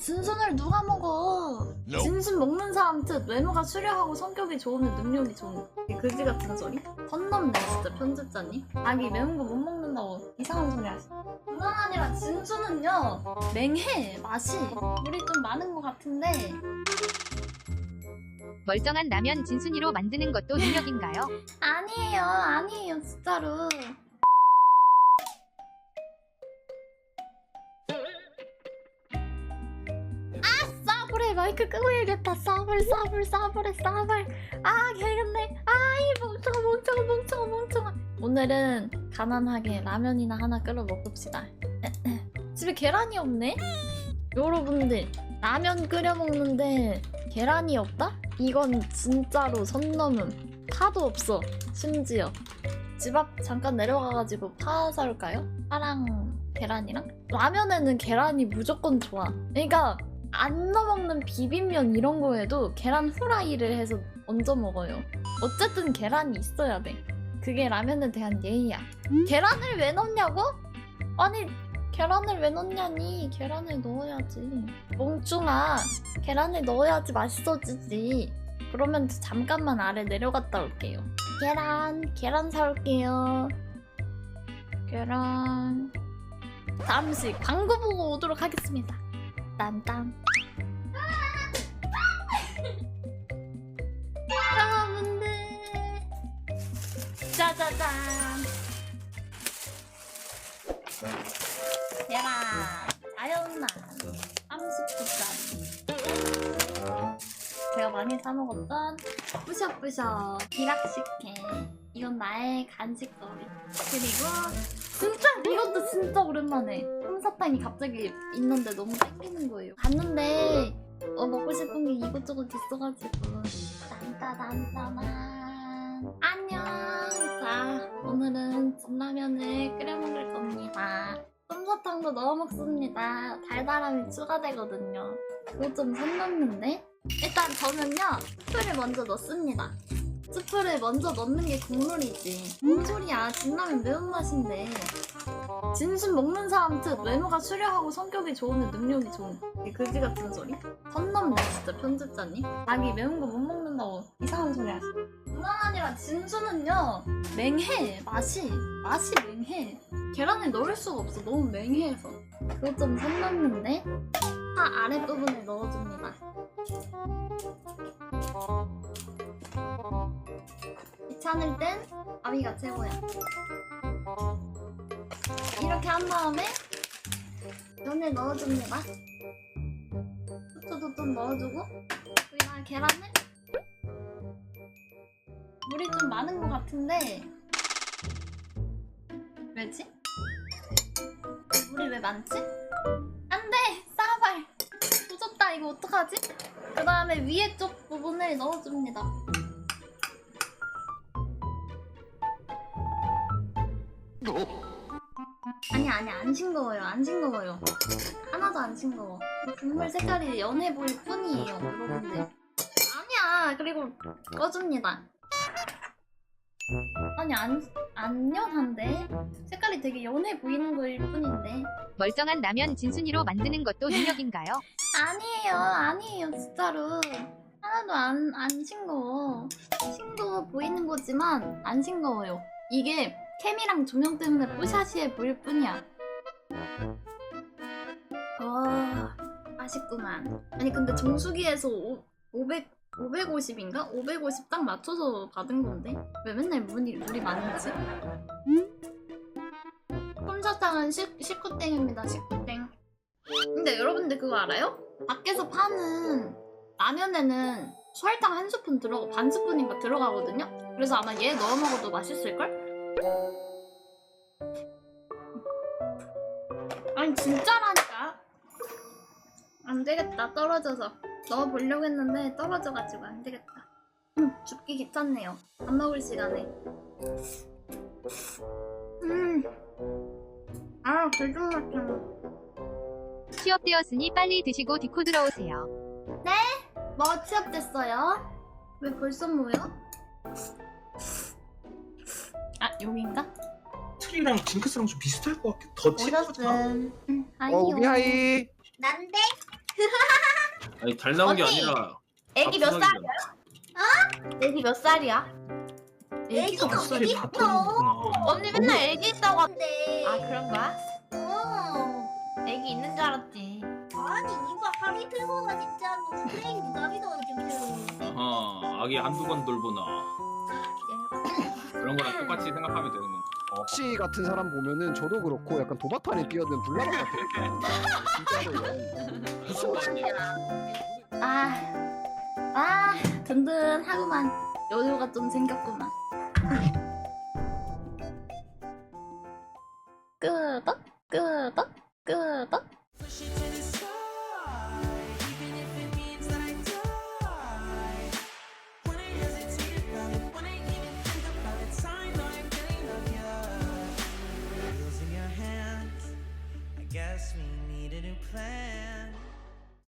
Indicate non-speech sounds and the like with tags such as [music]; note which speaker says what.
Speaker 1: 진순을 누가 먹어? 진순 먹는 사람 뜻 외모가 수려하고 성격이 좋으면 능력이 좋은 이 그지 같은 소리? 선 넘네 진짜 편집자님 자기 매운 거 못 먹는다고 이상한 소리 하시 그건 아니라 진순은요 맹해 맛이 물이 좀 많은 것 같은데
Speaker 2: 멀쩡한 라면 진순이로 만드는 것도 능력인가요? [laughs]
Speaker 1: 아니에요 아니에요 진짜로 마이크 끄고 얘기했다 싸불 싸불 싸불해 싸불 아 개근데 아이 멍청아 멍청아 멍청아 멍청아 오늘은 가난하게 라면이나 하나 끓여 먹읍시다 [laughs] 집에 계란이 없네? 여러분들 라면 끓여 먹는데 계란이 없다? 이건 진짜로 선 넘음 파도 없어 심지어 집 앞 잠깐 내려가가지고 파 사올까요? 파랑 계란이랑? 라면에는 계란이 무조건 좋아 그러니까 안 넣어먹는 비빔면 이런 거에도 계란 후라이를 해서 얹어 먹어요. 어쨌든 계란이 있어야 돼. 그게 라면에 대한 예의야. 계란을 왜 넣냐고? 아니 계란을 왜 넣냐니? 계란을 넣어야지. 멍충아 계란을 넣어야지 맛있어지지. 그러면 잠깐만 아래 내려갔다 올게요. 계란 계란 사올게요. 계란. 다음 식 광고 보고 오도록 하겠습니다 딴딴. 여러분들. 짜자잔. 계란 자연산 30분짜리 제가 많이 사 먹었던 뿌셔뿌셔 비락식혜 이건 나의 간식거리 그리고 진짜 이것도 진짜 오랜만에. 솜사탕이 갑자기 있는데 너무 땡기는 거예요. 갔는데 어, 먹고 싶은 게 이것저것 있어가지고. 딴따단따단 안녕. 자 오늘은 진라면을 끓여 먹을 겁니다. 솜사탕도 넣어 먹습니다. 달달함이 추가되거든요. 그거 좀 선났는데? 일단 저는요 스프를 먼저 넣습니다 스프를 먼저 넣는 게 국룰이지. 뭔 소리야? 진라면 매운맛인데. 진순 먹는 사람 뜻 외모가 수려하고 성격이 좋으면 능력이 좋은. 이 그지 같은 소리? 선 넘네 진짜 편집자님. 자기 매운 거 못 먹는다고 이상한 소리 하시 그건 아니라 진순은요 맹해 맛이 맛이 맹해. 계란에 넣을 수가 없어. 너무 맹해서. 그거 좀선 넘는데? 파 아랫 부분에 넣어줍니다 귀찮을 땐 아미가 최고야. 이렇게 한 다음에 면을 넣어줍니다. 후추도 좀 넣어주고 여기다가 계란을 물이 좀 많은 것 같은데 왜지? 물이 왜 많지? 안돼! 싸발! 부졌다 이거 어떡하지? 그 다음에 위에 쪽 부분을 넣어줍니다. 아니 아니 안 싱거워요. 안 싱거워요. 하나도 안 싱거워. 국물 색깔이 연해 보일 뿐이에요 여러분들. 아니야. 그리고 꺼줍니다. 아니 안, 안 연한데? 색깔이 되게 연해 보이는 거일 뿐인데.
Speaker 2: 멀쩡한 라면 진순이로 만드는 것도 능력인가요?
Speaker 1: 아니에요. 아니에요 진짜로. 하나도 안, 안 싱거워. 싱거워 보이는 거지만 안 싱거워요. 이게 캠이랑 조명 때문에 뽀샤시해 보일 뿐이야 와 맛있구만 아니 근데 정수기에서 오, 500 550인가? 550 딱 맞춰서 받은 건데 왜 맨날 물이, 물이 많은지 솜사탕은 19땡입니다 19땡 근데 여러분들 그거 알아요? 밖에서 파는 라면에는 설탕 한 스푼 들어가 반 스푼인가 들어가거든요. 그래서 아마 얘 넣어 먹어도 맛있을걸? 아니 진짜라니까. 안 되겠다 떨어져서 넣어 보려고 했는데 떨어져가지고 안 되겠다. 음, 줍기 귀찮네요. 밥 먹을 시간에. 음. 아, 개좀 같아.
Speaker 2: 취업되었으니 빨리 드시고 디코 들어오세요.
Speaker 1: 뭐 취업됐어요? 왜 벌써 모여? 아 여긴가?
Speaker 3: 트리랑 징크스랑 좀 비슷할 것 같아. 더 칠하잖아.
Speaker 1: 오셨음 응,
Speaker 4: 어, 우리 하이.
Speaker 1: 난데?
Speaker 3: 아니 달 나온 게
Speaker 1: 언니!
Speaker 3: 아니라
Speaker 1: 애기 몇
Speaker 3: 압수하기
Speaker 1: 살이야? 애기 몇 살이야?
Speaker 4: 애기가
Speaker 3: 몇 살이 다 터지구나.
Speaker 1: 언니 맨날 애기 있다고 하...
Speaker 4: 근데
Speaker 1: 아 그런 거야?
Speaker 4: 어
Speaker 1: 애기 있는 줄 알았지
Speaker 4: 아니 이거 하루 이틀 보다 진짜로 플레이 누가 믿어 지금
Speaker 3: 아하 아기 한두 번 돌보나 그런 거랑 똑같이 생각하면 되는 거. 어.
Speaker 5: 어. 치 같은 사람 보면은 저도 그렇고 약간 도박판에 끼어든 불나방 같아. 진짜로. 말이야.
Speaker 1: 아, 아, 든든하구만. 여유가 좀 생겼구만. 끄덕, 끄덕, 끄덕.